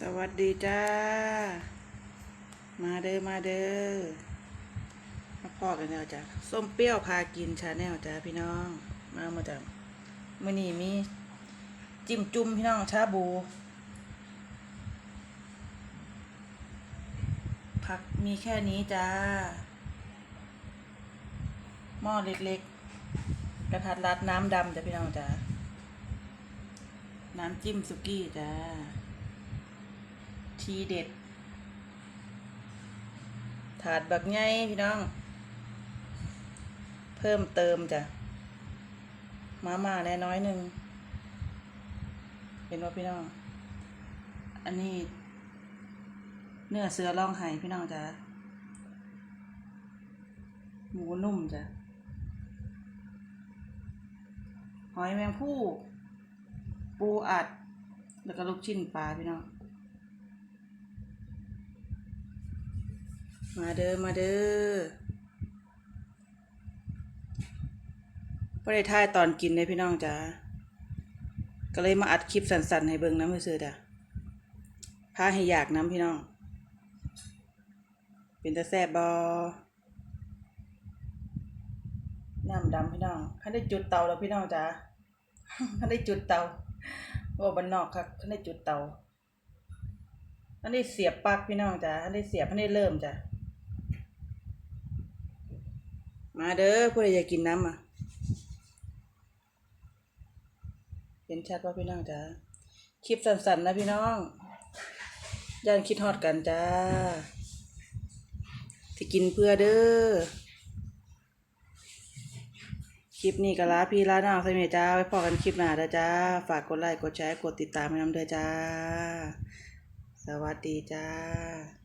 สวัสดีจ้า มาเด้อมาเด้อมาพอกันแล้วจ้ะส้มเปรี้ยวพากินชาแนลจ้าพี่น้อง มามาจ้ะมื่อนี้มี จิ้มจุ่มพี่น้องชาบูผักมีแค่นี้จ้า หม้อเล็กๆกระทัดรัดน้ำดำจ้ะพี่น้องจ้า น้ำจิ้มสุกี้จ้า ทีเด็ด ถาดบักไงพี่น้อง เพิ่มเติมจ้ะ มาม่าแน่น้อยหนึ่งเห็นว่าพี่น้อง อันนี้เนื้อเสือร่องไห้พี่น้องจ้ะ หมูนุ่มจ้ะ หอยแมงผู้ ปูอัด แล้วก็ลูกชิ้นปลาพี่น้อง มาเด้อ มาเด้อบ่ได้ถ่ายตอนกินเลยพี่น้องจ้าก็เลยมาอัดคลิปสั้นๆให้เบิ่งน้ำซื่อๆจ้ะพาให้อยากน้ำพี่น้อง เป็นตาแซบบอน้ำดำพี่น้องคันได้จุดเตาแล้วพี่น้องจ้าคันได้จุดเตาว่าบนนอกครับคันได้จุดเตาคันได้เสียบปลั๊กพี่น้องจ้าคันได้เสียบคันได้เริ่มจ้ะ มาเด้อผู้ใดอยากกินน้ำอะเห็นชัดว่าพี่น้องจ้าคลิปสั้นๆนะพี่น้อง ย่านคิดฮอดกันจ้าที่กินเพื่อเด้อ คลิปนี้ก็ลาพี่ลาน้องใส่เมจ้า ไว้พอกันคลิปหน้าเด้อจ้า ฝากกดไลค์กดแชร์กดติดตามให้น้ำเด้อจ้า สวัสดีจ้า